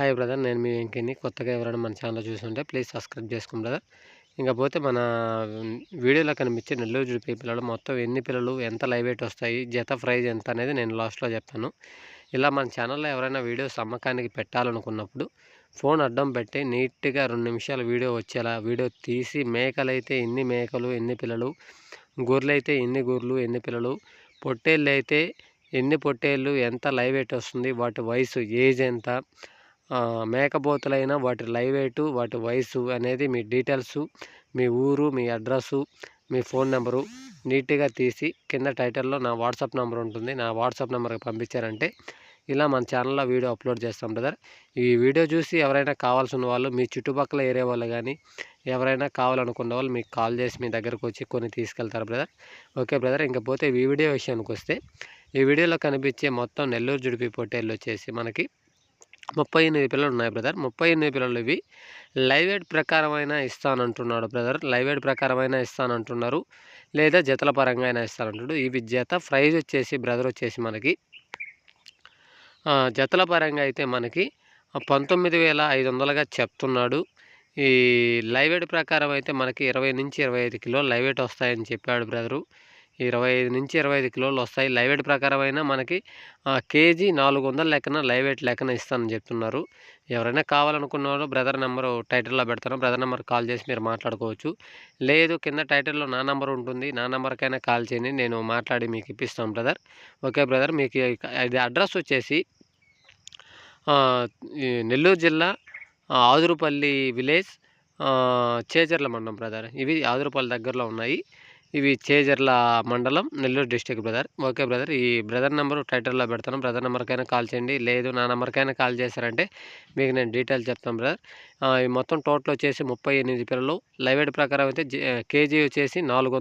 Hi brother నేను మీ వెంకీని కొత్తగా ఎవరైనా మన ఛానల్ చూస్తుంటే ప్లీజ్ సబ్స్క్రైబ్ చేసుకోండి బ్రదర్. ఇంకా పోతే మన వీడియోలో కనిపించే నెల్లూరు జుడిపి పిల్లలు మొత్తం ఎన్ని పిల్లలు ఎంత లైవ్ వెయిట్ వస్తాయి జత ప్రైజ్ ఎంత అనేది నేను లాస్ట్లో చెప్తాను. ఇలా మన ఛానల్లో ఎవరైనా వీడియోస్ అమ్మకానికి పెట్టాలనుకున్నప్పుడు ఫోన్ అడ్డం పెట్టి నీట్గా రెండు నిమిషాలు వీడియో వచ్చేలా వీడియో తీసి మేకలు అయితే ఎన్ని మేకలు ఎన్ని పిల్లలు గొర్రెలు అయితే ఎన్ని గొర్రెలు ఎన్ని పిల్లలు పొట్టేళ్ళు అయితే ఎన్ని పొట్టేళ్ళు ఎంత లైవ్ వెయిట్ వస్తుంది వాటి వయసు ఏజ్ ఎంత మేకపోతులైన వాటి లైవ్ వెయిట్ వాటి వయసు అనేది మీ డీటెయిల్స్ మీ ఊరు మీ అడ్రస్సు మీ ఫోన్ నెంబరు నీట్గా తీసి కింద టైటిల్లో నా వాట్సాప్ నెంబర్ ఉంటుంది నా వాట్సాప్ నెంబర్కి పంపించారంటే ఇలా మన ఛానల్లో వీడియో అప్లోడ్ చేస్తాం బ్రదర్. ఈ వీడియో చూసి ఎవరైనా కావాల్సిన వాళ్ళు మీ చుట్టుపక్కల ఏరియా వాళ్ళు కానీ ఎవరైనా కావాలనుకున్న వాళ్ళు మీకు కాల్ చేసి మీ దగ్గరకు వచ్చి కొన్ని తీసుకెళ్తారు బ్రదర్. ఓకే బ్రదర్ ఇంకపోతే ఈ వీడియో విషయానికి వస్తే ఈ వీడియోలో కనిపించే మొత్తం నెల్లూరు జుడిపి పొట్టేళ్ళు వచ్చేసి మనకి ముప్పై ఎనిమిది పిల్లలు ఉన్నాయి బ్రదర్. ముప్పై ఎనిమిది పిల్లలు ఇవి. లైవ్ ఎయిడ్ ప్రకారమైన ఇస్తానంటున్నాడు బ్రదర్. లైవ్ ఎయిడ్ ప్రకారమైన ఇస్తానంటున్నారు. లేదా జతల పరంగా అయినా ఇస్తానంటున్నాడు. ఇవి జత ప్రైజ్ వచ్చేసి బ్రదర్ వచ్చేసి మనకి జతల పరంగా అయితే మనకి పంతొమ్మిది వేల ఐదు వందలుగా చెప్తున్నాడు. ఈ లైవ్ ఎయిడ్ ప్రకారం అయితే మనకి ఇరవై నుంచి ఇరవై ఐదు కిలో లైవ్ ఎయిట్ వస్తాయని చెప్పాడు బ్రదరు. ఇరవై ఐదు నుంచి ఇరవై ఐదు కిలోలు వస్తాయి లైవ్ వెయిట్ ప్రకారం అయినా మనకి కేజీ నాలుగు వందల లెక్కన లైవ్ వెయిట్ లెక్కన ఇస్తానని చెప్తున్నారు. ఎవరైనా కావాలనుకున్న వాళ్ళు బ్రదర్ నెంబరు టైటిల్లో పెడతాను. బ్రదర్ నెంబర్ కాల్ చేసి మీరు మాట్లాడుకోవచ్చు. లేదు కింద టైటిల్లో నా నెంబర్ ఉంటుంది. నా నెంబర్కైనా కాల్ చేయండి. నేను మాట్లాడి మీకు ఇప్పిస్తాను బ్రదర్. ఓకే బ్రదర్ మీకు ఇది అడ్రస్ వచ్చేసి నెల్లూరు జిల్లా ఆదురుపల్లి విలేజ్ చేజర్ల మండలం బ్రదర్. ఇవి ఆదురుపల్లి దగ్గరలో ఉన్నాయి. ఇవి చేజర్ల మండలం Nellore district brother. Okay brother ఈ బ్రదర్ నెంబర్ టైటిల్లో పెడతాను. బ్రదర్ నెంబర్కైనా కాల్ చేయండి. లేదు నా నెంబర్కైనా కాల్ చేశారంటే మీకు నేను డీటెయిల్స్ చెప్తాను బ్రదర్. ఈ మొత్తం టోటల్ వచ్చేసి ముప్పై ఎనిమిది పిల్లలు. లైవ్ ప్రకారం అయితే కేజీ వచ్చేసి నాలుగు